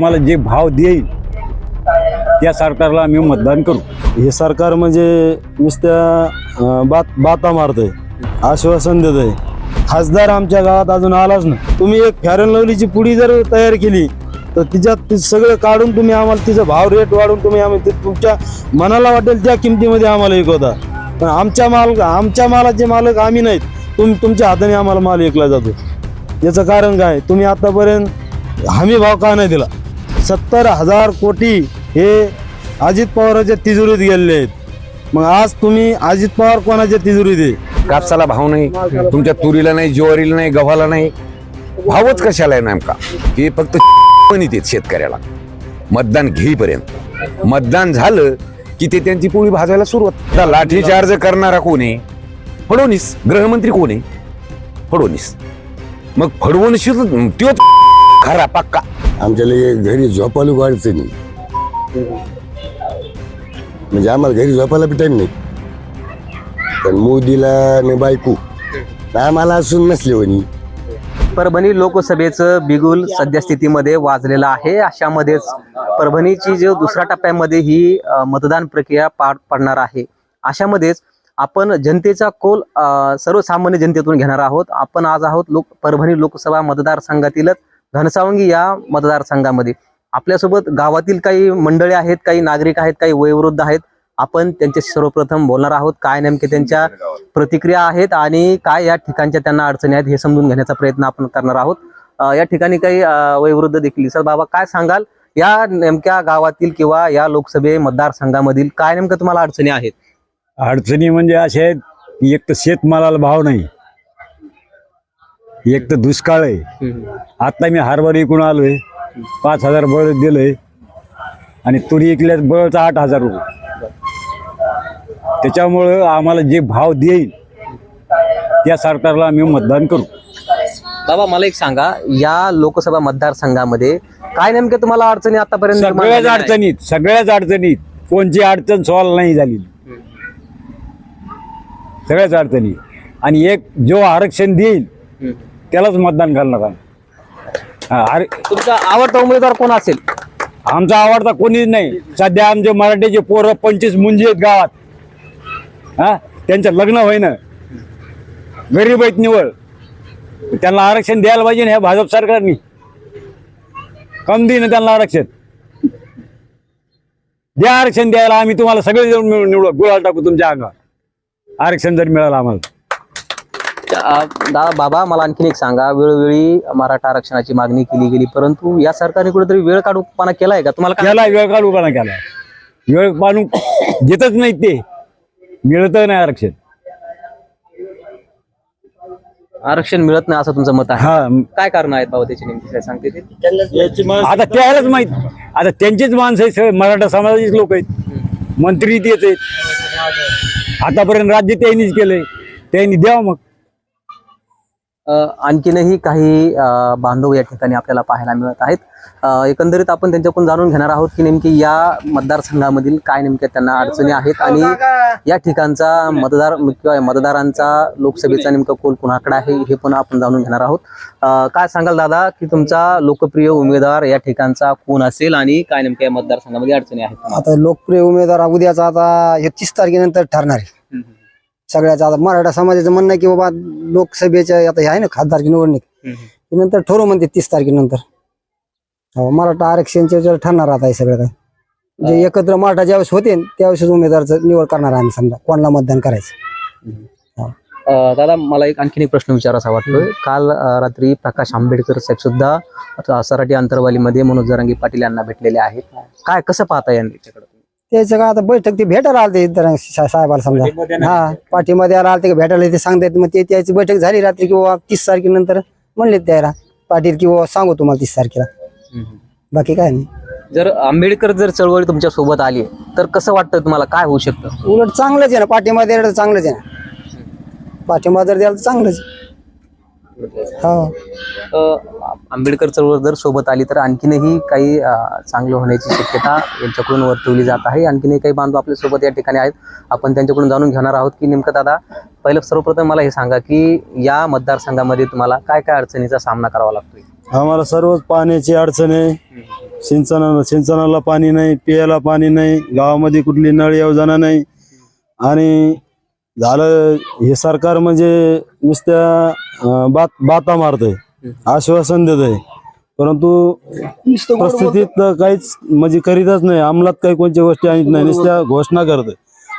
मला जे भाव देईल त्या सरकारला आम्ही मतदान करू. हे सरकार म्हणजे नुसत्या बात बाता मारतंय आश्वासन देत आहे खासदार आमच्या गावात अजून आलाच ना तुम्ही एक फॅरन लवलीची पुडी जर तयार केली तर तिच्यात सगळं काढून तुम्ही आम्हाला तिचा भाव रेट वाढून तुम्ही आम्ही तुमच्या मनाला वाटेल त्या किमतीमध्ये आम्हाला विकवता. पण आमच्या माल आमच्या मालाचे मालक आम्ही नाहीत. तुम तुमच्या हाताने आम्हाला माल विकला जातो. याचं कारण काय? तुम्ही आतापर्यंत हमी भाव का नाही दिला? सत्तर हजार कोटी हे अजित पवारांच्या तिजोरीत गेलेले आहेत. मग आज तुम्ही अजित पवार कोणाच्या तिजोरीत आहे? कापसाला भाव नाही तुमच्या तुरीला नाही ज्वारीला नाही गव्हाला नाही. भावच कशाला आहे नेमका? हे फक्त पण येते शेतकऱ्याला. मतदान घेईपर्यंत. मतदान झालं की ते त्यांची पोळी भाजायला सुरुवात. लाठीचार्ज करणारा कोण आहे? फडणवीस. गृहमंत्री कोण आहे? फडणवीस. मग फडवणशीच तो खरा पक्का. आमच्याला घरी झोपायला अडचणी म्हणजे आम्हाला घरी झोपायला बी टाईम नाही. पण मोदीला आणि बायको आम्हाला असून नसले वनी परभणी लोकसभेचं बिगुल सध्या स्थितीमध्ये वाजलेलं आहे. अशामध्येच परभणीची जो दुसऱ्या टप्प्यामध्ये ही मतदान प्रक्रिया पार पडणार आहे. अशामध्येच आपण जनतेचा कोल सर्वसामान्य जनतेतून घेणार आहोत. आपण आज आहोत लोक परभणी लोकसभा मतदारसंघातीलच. घनसावंगी या मतदारसंघामध्ये. आपल्यासोबत गावातील काही मंडळी आहेत काही नागरिक आहेत काही वयोवृद्ध आहेत. आपण त्यांच्या सर्वप्रथम बोलणार आहोत. काय नेमके त्यांच्या प्रतिक्रिया आहेत आणि काय या ठिकाणच्या त्यांना अडचणी आहेत हे समजून घेण्याचा प्रयत्न आपण करणार आहोत. या ठिकाणी काही वयोवृद्ध देखील सर बाबा काय सांगाल? या नेमक्या गावातील किंवा या लोकसभे मतदारसंघामधील काय नेमकं तुम्हाला अडचणी आहेत? अडचणी म्हणजे अशा आहेत एक तर शेतमालाला भाव नाही. एक तर दुष्काळ आहे. आता मी हरभरा इकून आलोय. पाच हजार बळ दिलंय. आणि तुरी इकल्यात बळचा आठ हजार रुपये. त्याच्यामुळं आम्हाला जे भाव देईल त्या सरकारला आम्ही मतदान करू. बाबा मला एक सांगा या लोकसभा मतदारसंघामध्ये काय नेमके तुम्हाला अडचणी आतापर्यंत सगळ्याच? अडचणीत सगळ्याच अडचणीत. कोणची अडचण सॉल्व नाही झाली. सगळ्याच अडचणी आणि एक जो आरक्षण देईल. त्यालाच मतदान करणार आम्ही. हा, आर- तुमचा आवडता उमेदवार कोण असेल? आमचा आवडता कोणीच नाही. सध्या आमचे मराठीचे पोरं पंचवीस मुंजी आहेत गावात. हा त्यांचं लग्न होईना. गरीब आहेत निवळ त्यांना आरक्षण द्यायला पाहिजे ना ह्या भाजप सरकारनी. कम देईन त्यांना आरक्षण. द्या आरक्षण द्यायला आम्ही तुम्हाला सगळे जाऊन मिळून निवडू. गुळाला टाकू तुमच्या अंगावर. आरक्षण जर मिळालं आम्हाला. अ, दा बाबा मला आणखीन एक सांगा. वेळोवेळी मराठा आरक्षणाची मागणी केली गेली परंतु या सरकारने कुठेतरी वेळ काढूपणा केलाय का? तुम्हाला काय केला वेळ काढूपणा केला वेळ पाडून देतच नाहीत ते. मिळत नाही आरक्षण. आरक्षण मिळत नाही असं तुमचं मत आहे? हा. काय कारण आहेत बाबा त्याची नेमकी? काय सांगते ते? आता त्यालाच माहीत. आता त्यांचीच माणसं आहेत सगळे. मराठा समाजाचीच लोक आहेत. मंत्री तेच आहेत. आतापर्यंत राज्य त्यांनीच केलंय. त्यांनी द्यावं मग. आणखीनही काही बांधव या ठिकाणी आपल्याला पाहायला मिळत आहेत. एकंदरीत आपण त्यांच्याकडून जाणून घेणार आहोत की नेमकी या मतदारसंघामधील काय नेमक्या त्यांना अडचणी आहेत आणि या ठिकाणचा मतदार किंवा मतदारांचा लोकसभेचा नेमका कोल कुणाकडे आहे हे पण आपण जाणून घेणार आहोत. काय सांगाल दादा की तुमचा लोकप्रिय उमेदवार या ठिकाणचा कोण असेल आणि काय नेमक्या मतदारसंघामध्ये अडचणी आहेत? आता लोकप्रिय उमेदवार उद्याचा आता एकतीस तारखेनंतर ठरणार आहे. सगळ्याचं आता मराठा समाजाचं म्हणणं आहे की बाबा लोकसभेच्या आता हे आहे ना खासदारची निवडणूक. ती नंतर ठरवू म्हणते तीस तारखेनंतर. हो मराठा आरक्षणच्या याच्यावर ठरणार आता हे सगळं काय. जे एकत्र मराठा ज्यावेळेस होते त्यावेळेस उमेदवारचं निवड करणार आम्ही समजा. कोणाला मतदान करायचं. अ, दादा मला एक आणखीन एक प्रश्न विचारायचा वाटतोय. काल अ, रात्री प्रकाश आंबेडकर साहेब सुद्धा आता सराटी अंतरवालीमध्ये मनोज जरांगी पाटील यांना भेटलेले आहेत. काय कसं पाहता यांच्याकडे? त्याचं काय आता बैठक ते भेटायला आलते सा- साहेबाला समजा. हा पाठीमध्ये आला आलते का भेटायला ते सांगतायत मग ते त्याची बैठक झाली रात्री किंवा तीस तारखेनंतर म्हणले त्याला पाटील किंवा सांगू तुम्हाला तीस तारखेला. बाकी काय नाही. जर आंबेडकर जर चळवळी तुमच्यासोबत आली तर कसं वाटतं तुम्हाला? काय होऊ शकतं? उलट चांगलंच आहे ना. पाठिंबा द्यायला तर चांगलंच आहे ना. पाठिंबा जर द्यायला तर चांगलंच हो. आंबेडकर चळवळ जर सोबत आली तर आणखीनही काही चांगलं होण्याची शक्यता यांच्याकडून वर्तवली जात आहे. आणखीनही काही बांधव आपल्यासोबत या ठिकाणी आहेत. आपण त्यांच्याकडून जाणून घेणार आहोत की नेमकं दादा पहिलं सर्वप्रथम मला हे सांगा की या मतदारसंघामध्ये तुम्हाला काय काय अडचणीचा सामना करावा लागतोय? आम्हाला सर्वच पाण्याची अडचण आहे. सिंचना सिंचनाला पाणी नाही पियाला पाणी नाही गावामध्ये कुठली नळ योजना नाही. आणि झालं हे सरकार म्हणजे नुसत्या बात बाता मारतंय आश्वासन देत आहे परंतु परिस्थितीत काहीच म्हणजे करीतच नाही अंमलात काही कोणत्या गोष्टी आणत नाही नुसत्या घोषणा करत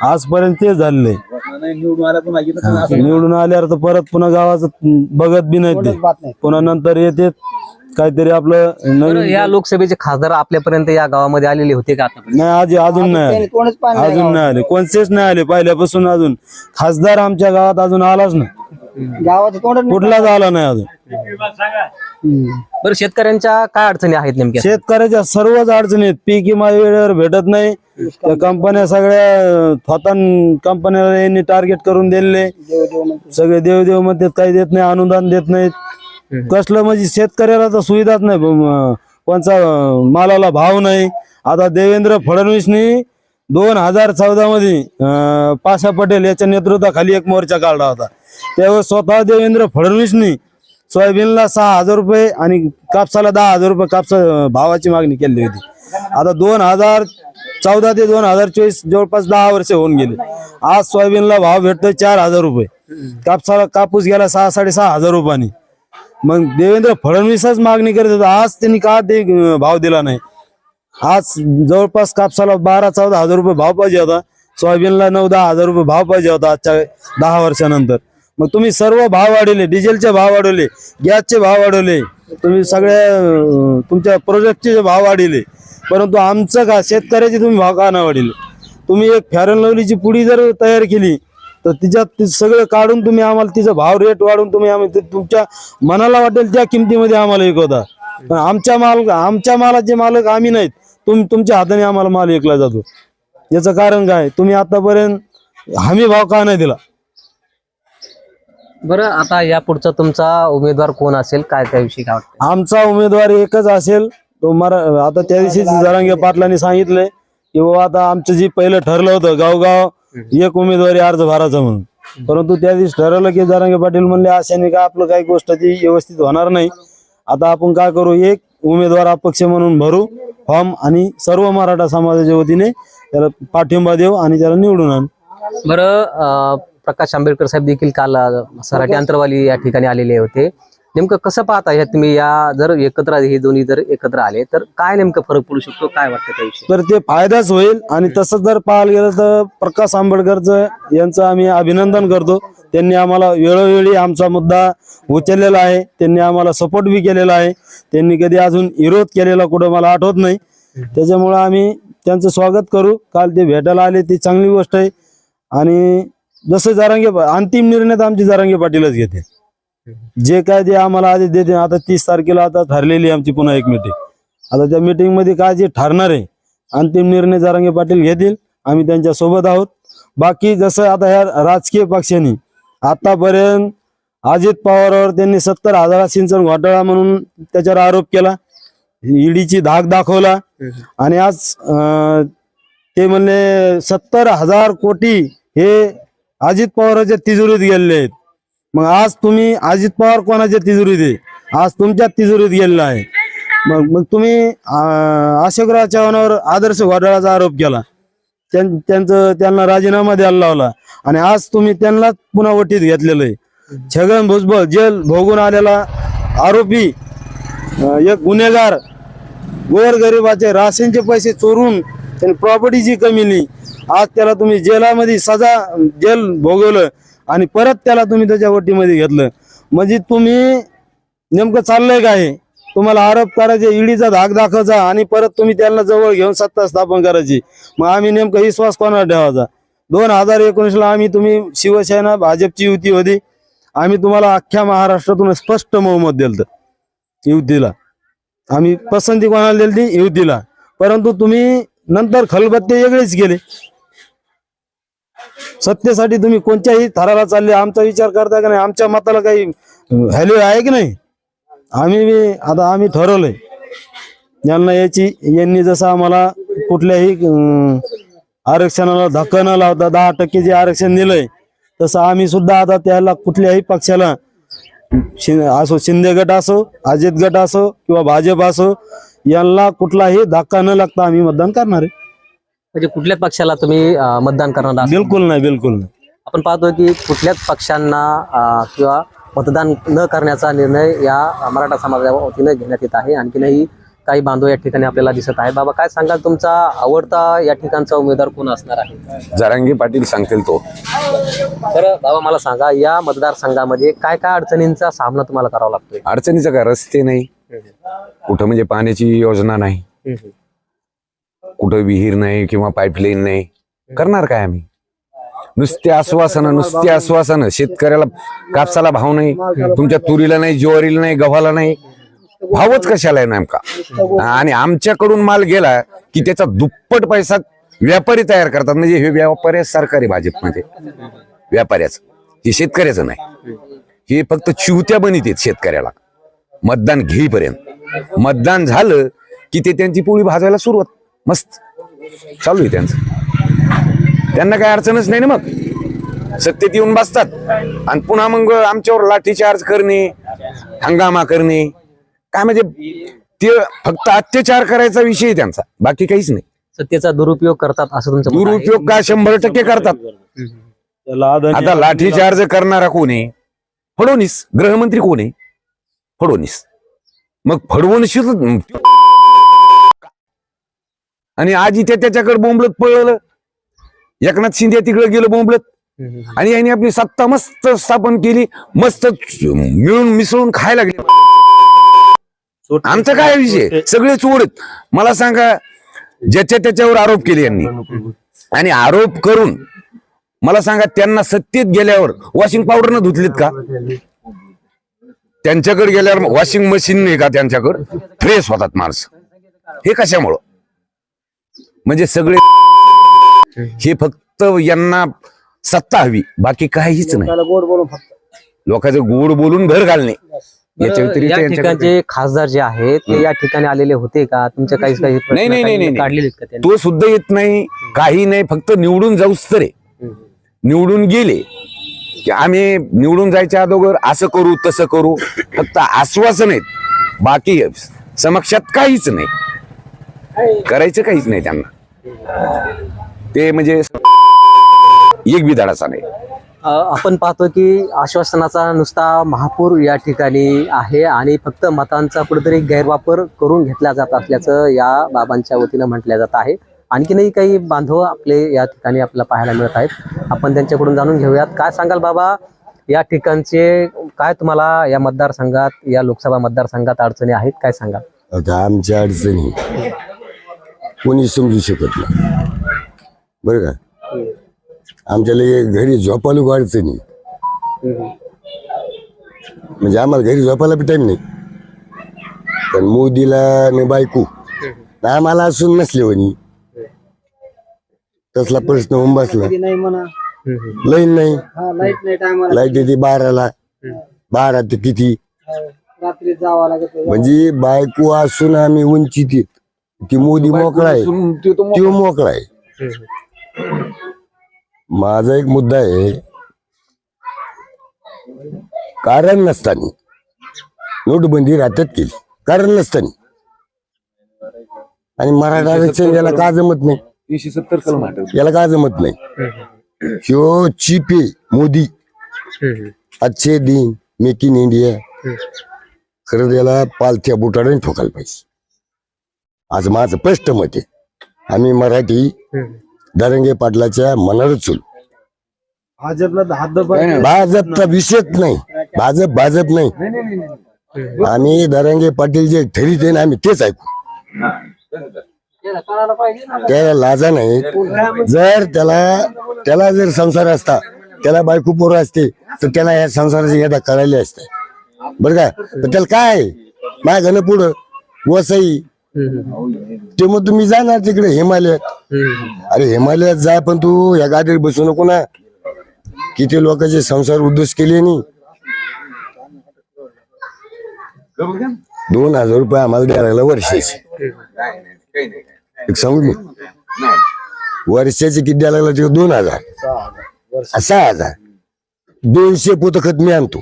आजपर्यंत तेच झालेलं आहे निवडून आल्यावर तर परत पुन्हा गावाचं बघत बी नाही ते. पुन्हा नंतर येते काहीतरी आपलं बरं, नवीन या लोकसभेचे खासदार आपल्यापर्यंत या गावामध्ये आलेले होते का आतापर्यंत? नाही आज अजून नाही आले. अजून नाही आले. कोणतेच नाही आले. पहिल्यापासून अजून खासदार आमच्या गावात अजून आलाच नाही. गावाचं तोंडच नाही. कुठलाच आला नाही अजून. बरं शेतकऱ्यांच्या काय अडचणी आहेत नेमक्या? शेतकऱ्याच्या सर्वच अडचणी आहेत. पीक विमा वेळेवर भेटत नाही. त्या कंपन्या सगळ्या थोतान कंपन्याला यांनी टार्गेट करून दिलेले. सगळे देव देव म्हणतात काही देत नाही अनुदान देत नाहीत. कसलं म्हणजे शेतकऱ्याला तर सुविधाच नाही. म- कोणचा मालाला भाव नाही. आता देवेंद्र फडणवीसनी दोन हजार चौदा मध्ये पाशा पटेल याच्या नेतृत्वाखाली एक मोर्चा काढला होता. त्यावेळेस स्वतः देवेंद्र फडणवीसनी सोयाबीनला सहा हजार रुपये आणि कापसाला दहा हजार रुपये कापसा भावाची मागणी केली होती. आता दोन हजार चौदा ते दोन हजार चोवीस जवळपास दहा वर्ष होऊन गेले. आज सोयाबीनला भाव भेटतोय चार हजार रुपये. कापसाला कापूस गेला सहा साडेसहा हजार रुपयांनी. मग देवेंद्र फडणवीसच मागणी करत होता. आज त्यांनी का ते भाव दिला नाही? आज जवळपास कापसाला बारा चौदा हजार रुपये भाव पाहिजे होता. सोयाबीनला नऊ दहा हजार रुपये भाव पाहिजे होता आजच्या दहा वर्षानंतर. मग तुम्ही सर्व भाव वाढवले डिझेलचे भाव वाढवले गॅसचे भाव वाढवले तुम्ही सगळ्या तुमच्या प्रोजेक्टचे भाव वाढवले परंतु आमचं का शेतकऱ्याचे तुम्ही भाव का नाही तुम्ही एक फॅरन लवलीची पुडी जर तयार केली तर तिच्यात सगळं काढून तुम्ही आम्हाला तिचा भाव रेट वाढून तुम्ही आम्ही तुमच्या मनाला वाटेल त्या किमतीमध्ये आम्हाला विकवता. पण आमच्या माल आमच्या मालाचे मालक आम्ही नाहीत. तुम तुमच्या हाताने आम्हाला माल विकला जातो. याचं कारण काय? तुम्ही आतापर्यंत हमी भाव का नाही दिला? बरं आता या पुढचा तुमचा उमेदवार कोण असेल? काय त्याविषयी काय वाटतं? आमचा उमेदवार एकच असेल. तो मरा आता त्या दिवशी जरांगे पाटलांनी सांगितलंय की बाबा आता आमचं जे पहिलं ठरलं होतं गावगाव एक उमेदवारी अर्ज भरायचा म्हणून. परंतु त्या दिवशी ठरवलं की जरांगे पाटील म्हणले अशाने का आपलं काही गोष्ट ती व्यवस्थित होणार नाही. आता आपण काय करू? एक उमेदवार अपक्ष म्हणून भरू. फॉर्म आणि सर्व मराठा समाजाच्या वतीने त्याला पाठिंबा देऊ आणि त्याला निवडून आण. बरं प्रकाश आंबेडकर साहेब देखील काल सराठी अंतरवाली या ठिकाणी आलेले होते. नेमकं कसं पाहता ह्या तुम्ही या जर एकत्र हे दोन्ही जर एकत्र आले तर काय नेमकं फरक पडू शकतो? काय वाटतं त्याविषयी तर ते फायदाच होईल आणि तसंच जर पाहायला गेलं तर प्रकाश आंबेडकरचं यांचं आम्ही अभिनंदन करतो. त्यांनी आम्हाला वेळोवेळी आमचा मुद्दा उचललेला आहे. त्यांनी आम्हाला सपोर्ट बी केलेला आहे. त्यांनी कधी अजून विरोध केलेला कुठं मला आठवत नाही. त्याच्यामुळं आम्ही त्यांचं स्वागत करू. काल ते भेटायला आले ती चांगली गोष्ट आहे. आणि जसं जरांगे अंतिम निर्णय तर आमचे जरांगे पाटीलच घेते जे काय ते आम्हाला आधी देते. आता तीस तारखेला आता ठरलेली आहे आमची पुन्हा एक मिटिंग आता त्या मीटिंगमध्ये काय जे ठरणार आहे अंतिम निर्णय जारांगे पाटील घेतील. आम्ही त्यांच्यासोबत आहोत. बाकी जसं आता ह्या राजकीय पक्षांनी आतापर्यंत अजित पवारवर त्यांनी सत्तर हजारा सिंचन घोटाळा म्हणून त्याच्यावर आरोप केला. ईडीची धाक दाखवला. आणि आज ते म्हणले सत्तर हजार कोटी हे अजित पवाराच्या तिजोरीत गेलेले आहेत. मग आज तुम्ही अजित पवार कोणाच्या तिजोरीत आहे? आज तुमच्या तिजोरीत गेलेला आहे. मग मग तुम्ही अं, अशोकराव चव्हाणावर आदर्श घोटाळाचा आरोप केला. त्यां- त्यांचं त्यांना राजीनामा द्यायला लावला. आणि आज तुम्ही त्यांना पुन्हा वटीत घेतलेलं आहे. छगन भुजबळ जेल भोगून आलेला आरोपी एक गुन्हेगार गोरगरिबाचे राशनचे पैसे चोरून त्यांनी प्रॉपर्टीची कमिली आज त्याला तुम्ही जेलामध्ये सजा जेल भोगवलं. आणि परत त्याला तुम्ही त्याच्या वटीमध्ये घेतलं. म्हणजे तुम्ही नेमकं चाललंय काय? तुम्हाला आरोप करायचे ईडीचा धाक दाखवायचा आणि परत तुम्ही त्यांना जवळ घेऊन सत्ता स्थापन करायची. मग आम्ही नेमकं विश्वास कोणाला ठेवायचा? दोन हजार एकोणीसला आम्ही तुम्ही शिवसेना भाजपची युती होती. आम्ही तुम्हाला अख्ख्या महाराष्ट्रातून स्पष्ट बहुमत दिलं युतीला. आम्ही पसंती कोणाला दिली ती युतीला. परंतु तुम्ही नंतर खलबत्ते वेगळेच गेले सत्तेसाठी तुम्ही कोणत्याही थराला चालले आमचा विचार करता का नाही? आमच्या मताला काही व्हॅल्यू आहे की नाही? आम्ही आता आम्ही ठरवलंय. यांना याची यांनी जसं आम्हाला कुठल्याही आरक्षणाला धक्का न लावता दहा टक्के जे आरक्षण दिलंय तसं आम्ही सुद्धा आता त्याला कुठल्याही पक्षाला असो शिंदे गट असो अजित गट असो किंवा भाजप असो यांना कुठलाही धक्का न लागता आम्ही मतदान करणार आहे. म्हणजे कुठल्या पक्षाला तुम्ही अं, मतदान करणार आहात? बिलकुल नाही बिलकुल नाही. आपण पाहतो की कुठल्याच पक्षांना अं, किंवा मतदान न करण्याचा निर्णय या मराठा समाजाच्या वतीनं घेण्यात येत आहे. आणखीनही काही बांधव या ठिकाणी आपल्याला दिसत आहेत. बाबा काय सांगाल तुमचा आवडता या ठिकाणचा उमेदवार कोण असणार आहे? जरांगे पाटील सांगतील तो. तर बाबा मला सांगा या मतदारसंघामध्ये काय काय अडचणींचा सामना तुम्हाला करावा लागतोय? अडचणीचं काय? रस्ते नाही. कुठं म्हणजे पाण्याची योजना नाही. कुठं विहीर नाही किंवा पाईपलाईन नाही करणार काय आम्ही? नुसते आश्वासनं नुसते आश्वासनं. शेतकऱ्याला कापसाला भाव नाही तुमच्या तुरीला नाही ज्वारीला नाही गव्हाला नाही. भावच कशाला आहे नेमका? आणि आमच्याकडून माल गेला की त्याचा दुप्पट पैसा व्यापारी तयार करतात. म्हणजे हे व्यापारी सरकारी भाजप म्हणजे. व्यापाऱ्याचं. हे शेतकऱ्याचं नाही. हे फक्त चिवत्या बनित आहेत शेतकऱ्याला. मतदान घेईपर्यंत. मतदान झालं की ते त्यांची पोळी भाजायला सुरुवात. मस्त. चालू आहे त्यांचं. त्यांना काय अडचणच नाही ना मग. सत्तेत येऊन बसतात. आणि पुन्हा मग आमच्यावर लाठीचार्ज करणे हंगामा करणे. काय म्हणजे ते फक्त अत्याचार करायचा विषय आहे त्यांचा. बाकी काहीच नाही. सत्तेचा दुरुपयोग करतात असं तुमचं? दुरुपयोग का शंभर टक्के करतात? आता लाठीचार्ज करणारा कोण आहे? फडणवीस. गृहमंत्री कोण आहे? फडणवीस. मग फडणवीस आणि आजी त्या त्याच्याकडे बोंबलत पळलं. एकनाथ शिंदे तिकडे गेलं बोंबलत. आणि यांनी आपली सत्ता मस्त स्थापन केली. मस्त मिळून मिसळून खायला लागले. आमचा काय विषय? सगळे चोरत आहेत मला सांगा ज्याच्या त्याच्यावर आरोप केले यांनी. आणि आरोप करून मला सांगा त्यांना सत्तेत गेल्यावर वॉशिंग पावडर न धुतलीत का? त्यांच्याकडे गेल्यावर वॉशिंग मशीन नाही का त्यांच्याकडे? फ्रेश होतात माणसं. हे कशामुळं? म्हणजे सगळे हे फक्त यांना सत्ता हवी बाकी काहीच नाही. लोकांचं गोड बोलून घर घालणे. याच्या व्यतिरिक्त या यांच्याकडे. ठिकाणचे खासदार जे आहेत ते या ठिकाणी आलेले होते का? तुमच्या काही काही प्रश्न नाही, नाही, काही नाही, नाही. काढलेले आहेत का त्यांनी? तो सुद्धा येत नाही काही नाही फक्त निवडून जाऊच तरे निवडून गेले की आम्ही निवडून जायच्या अगोदर असं करू तसं करू फक्त आश्वासन आहेत. बाकी समक्षात काहीच नाही. करायचं काहीच नाही त्यांना. ते म्हणजे एक बी धडाचा नाही. आपण पाहतो की आश्वासनाचा नुसता महापूर या ठिकाणी आहे आणि फक्त मतांचा कुठेतरी गैरवापर करून घेतला जात असल्याचं या बाबांच्या वतीनं म्हटलं जात आहे. आणखीनही काही बांधव आपले या ठिकाणी आपल्याला पाहायला मिळत आहेत. आपण त्यांच्याकडून जाणून घेऊयात. काय सांगाल बाबा? या ठिकाणचे काय तुम्हाला या मतदारसंघात या लोकसभा मतदारसंघात अडचणी आहेत? काय सांगाल? आता आमच्या अडचणी. कोणी समजू शकत नाही. बरं का? आमच्या लगे घरी झोपायला खूप अडचणी म्हणजे आम्हाला घरी झोपायला बी टाइम नाही. पण मोदीला न बायको आम्हाला असून नसले वनी तसला प्रश्न होऊन बसला. नाही लाईन नाही. लाइट नाही येते बाराला. बारा ते किती? म्हणजे बायको असून आम्ही येत ती मोदी मोकळा आहे. तो मोकळा. आहे. माझा एक मुद्दा आहे. कारण नसताना नोटबंदी राज्यात केली. कारण नसताना. आणि मराठा आरक्षण याला का जमत नाही? याला का जमत नाही? ह्यो चिप मोदी. अच्छे दिन मेक इन इंडिया. खरं त्याला पालथ्या बुटाने ठोकायला पाहिजे. आज माझं स्पष्ट मत आहे. आम्ही मराठी दरंगे पाटलाच्या मनारच चुल. भाजपला भाजपचा विषयच नाही. भाजप भाजप नाही. आम्ही दरंगे पाटील जे ठरीत आहे ना आम्ही तेच ऐकू. त्याला लाजा नाही. जर त्याला त्याला जर संसार असता त्याला बायको पोरं असते तर त्याला या संसाराची यदा करायला असते. बरं का? त्याला काय? आहे? माझ्या घरनं पुढं. वसई ते मग तुम्ही जाणार तिकडे हिमालयात. अरे हिमालयात जा पण तू या गाडीवर बसू नको ना. किती लोकांचे संसार उद्ध्वस्त केले नाही दोन हजार रुपये आम्हाला द्यायला लागला वर्षाचे. एक सांगू मी? वर्षाचे किती द्यायला लागला ते दोन हजार. सहा हजार. दोनशे पोत खत मी आणतो.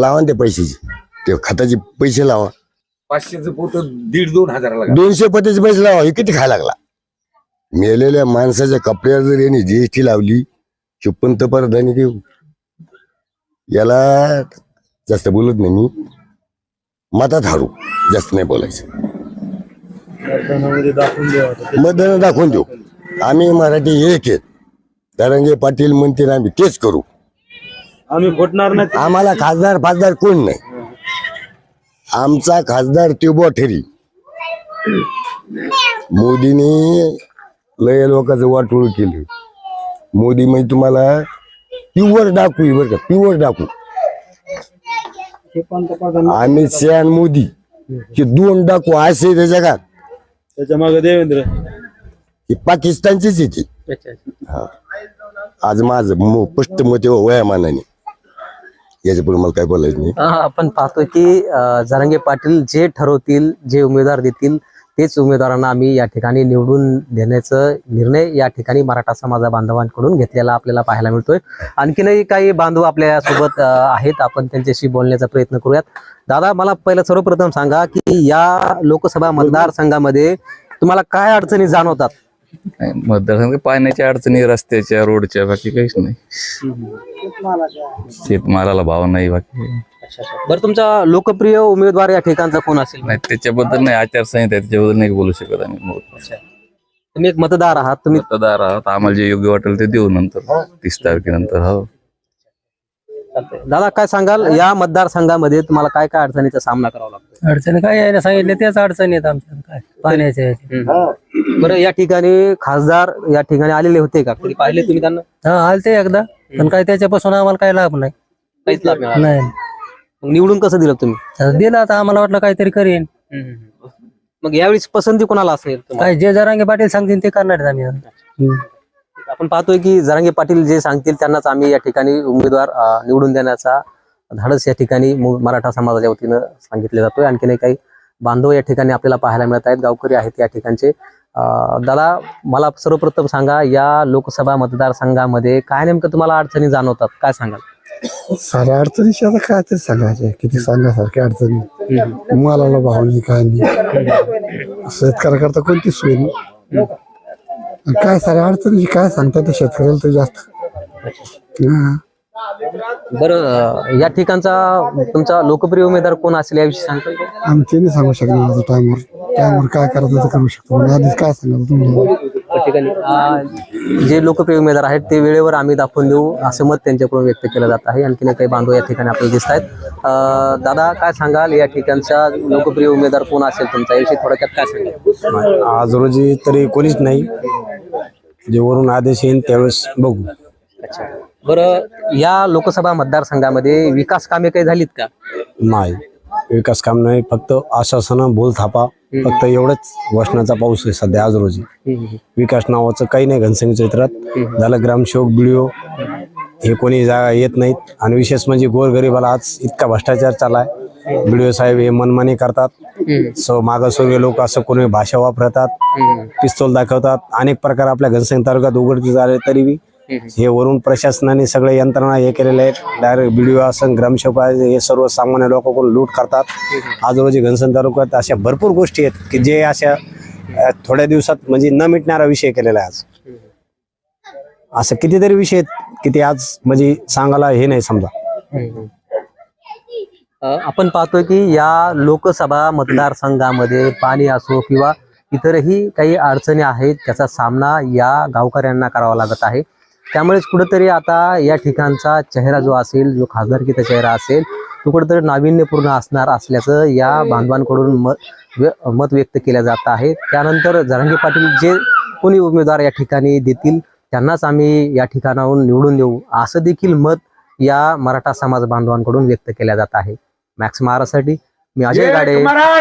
लावा ना ते पैशाचे. ते खताचे पैसे लावा. पाचशेचं पोत दीड दोन हजाराला दोनशे पत्त्याचे पैसे लावा हे किती खायला लागला? मेलेल्या माणसाच्या कपड्यावर जर यांनी जीएसटी लावली की पंतप्रधानी देऊ याला जास्त बोलत नाही मी. मतात हारू जास्त नाही बोलायचं. मतदान दाखवून देऊ. आम्ही मराठी एक आहेत. तरंगे पाटील म्हणतील आम्ही तेच करू. आम्ही फुटणार नाही. आम्हाला खासदार फासदार कोण नाही. आमचा खासदार ट्युबो ठेरी. मोदीने लय लोकांचं वाटोळ केलं. मोदी म्हणजे तुम्हाला प्युअर डाकू आहे बरं का प्युअर डाकू. अमित शहा आणि मोदी हे दोन डाकू असे त्या जगात. त्याच्यामागे देवेंद्र. हे पाकिस्तानचीच येते हा. आज माझं मो- स्पष्ट मत आहे वयामानाने. याच्यापुढे मला काय बोलायचं नाही. आपण पाहतोय की अं, जरांगे पाटील जे ठरवतील जे उमेदवार देतील तेच उमेदवारांना आम्ही या ठिकाणी निवडून देण्याचा निर्णय या ठिकाणी मराठा समाजा बांधवांकडून घेतलेला आपल्याला पाहायला मिळतोय. आणखीनही काही बांधव आपल्यासोबत आहेत. आपण त्यांच्याशी बोलण्याचा प्रयत्न करूयात. दादा मला पहिलं सर्वप्रथम सांगा की या लोकसभा मतदारसंघामध्ये तुम्हाला काय अडचणी जाणवतात? मतदारसंघ पाण्याच्या अडचणी रस्त्याच्या रोडच्या बाकी काहीच नाही. शेतमालाला भाव नाही बाकी बरं तुमचा लोकप्रिय उमेदवार या ठिकाणचा कोण असेल? नाही त्याच्याबद्दल नाही आचारसंहिता आहे, त्याच्याबद्दल नाही बोलू शकत आम्ही तुम्ही एक मतदार आहात तुम्ही मतदार आहात आम्हाला जे योग्य वाटेल ते देऊ नंतर. तीस तारखेनंतर हो. दादा काय सांगाल? या मतदारसंघामध्ये तुम्हाला काय काय अडचणीचा सामना करावा लागतो अडचणी काय यायला सांगितले त्याच अडचणी आहेत आमच्या. काय पाण्याच्या बरं या ठिकाणी खासदार या ठिकाणी आलेले होते का? कधी पाहिले तुम्ही त्यांना? हा आलते एकदा. पण काय त्याच्यापासून आम्हाला काय लाभ नाही. काहीच लाभ मिळाला नाही. मग निवडून कसं दिलं तुम्ही? तर दिला आता आम्हाला वाटलं काहीतरी करेन. मग यावेळी पसंती कोणाला असेल तुम्हाला? काय जे जरांगे पाटील सांगतील ते करणार आहेत आम्ही. हम्म. आपण पाहतोय की जरांगे पाटील जे सांगतील त्यांनाच आम्ही या ठिकाणी उमेदवार निवडून देण्याचा धाडस या ठिकाणी मराठा समाजाच्या वतीनं सांगितले जातोय. आणखीनही काही बांधव या ठिकाणी आपल्याला पाहायला मिळत आहेत. गावकरी आहेत या ठिकाणचे. दादा मला सर्वप्रथम सांगा या लोकसभा मतदारसंघामध्ये काय नेमकं तुम्हाला अडचणी जाणवतात? काय सांगाल? साऱ्या अडचणीशी आता काय तरी सांगायचे. किती सांगण्यासारख्या अडचणी. मालाला भाव नाही काय नाही. शेतकऱ्याकरता कोणती सोय नाही. काय साऱ्या अडचणीची काय सांगता ते शेतकऱ्याला तर जास्त. हा. बरं या ठिकाणचा तुमचा लोकप्रिय उमेदवार कोण असेल याविषयी सांगता येईल? का? आम्ही ते नाही सांगू शकणार आता टायमवर. टायमवर काय करायचं ते करू शकतो. पण आधीच काय सांगायचं तुम्हाला त्या ठिकाणी अं, जे लोकप्रिय उमेदवार आहेत ते वेळेवर आम्ही दाखवून देऊ असं मत त्यांच्याकडून व्यक्त केलं जात आहे. आणखीन काही बांधव या ठिकाणी आपल्याला दिसत आहेत. दादा काय सांगाल? या ठिकाणचा लोकप्रिय उमेदवार कोण असेल तुमचा? याविषयी थोडक्यात काय सांगाल? आज रोजी तरी कोणीच नाही. जे वरून आदेश येईल त्यावेळेस बघू. अच्छा. बरं या लोकसभा मतदारसंघामध्ये विकास कामे काही झालीत का? नाही. विकास काम नाही फक्त आश्वासनं बोल थापा. फक्त एवढंच घोषणाचा पाऊस आहे सध्या आज रोजी. विकास नावाचं काही नाही घनसिंग क्षेत्रात. झालं ग्रामसेवक बिडिओ. हे कोणी जा येत नाहीत. आणि विशेष म्हणजे गोरगरिबाला आज इतका भ्रष्टाचार चालाय. बिडिओ साहेब हे मनमानी करतात. सो मागासवर्गीय लोक असं कोणी भाषा वापरतात पिस्तोल दाखवतात अनेक प्रकार आपल्या घनसिंग तालुक्यात उघडकीस झाले तरी बी. हे वरून प्रशासनाने सगळे यंत्रणा हे केलेले आहेत. डायरेक्ट बिडिओ असं ग्रामसेवक हे सर्व सामान्य लोकांकडून लूट करतात. आज रोजी घनसंग तालुक्यात अशा भरपूर गोष्टी आहेत की जे अशा थोड्या दिवसात म्हणजे न मिटणारा विषय केलेला आहे आज. असं कितीतरी विषय आहेत की ते आज म्हणजे सांगायला हे नाही समजा. आपण पाहतोय की या लोकसभा मतदारसंघामध्ये पाणी असो किंवा इतरही काही अडचणी आहेत त्याचा सामना या गावकऱ्यांना करावा लागत आहे. त्यामुळेच कुठेतरी आता या ठिकाणचा चेहरा जो असेल जो खासदारकीचा चेहरा असेल तो कुठेतरी नाविन्यपूर्ण असणार असल्याचं या बांधवांकडून मत व्य- मत व्यक्त केलं जात आहे. त्यानंतर जरांगे पाटील जे कोणी उमेदवार या ठिकाणी देतील त्यांनाच आम्ही या ठिकाणाहून निवडून देऊ असं देखील मत या मराठा समाज बांधवांकडून व्यक्त केल्या जात आहे. मॅक्स महाराष्ट्रासाठी मी अजय गाडे.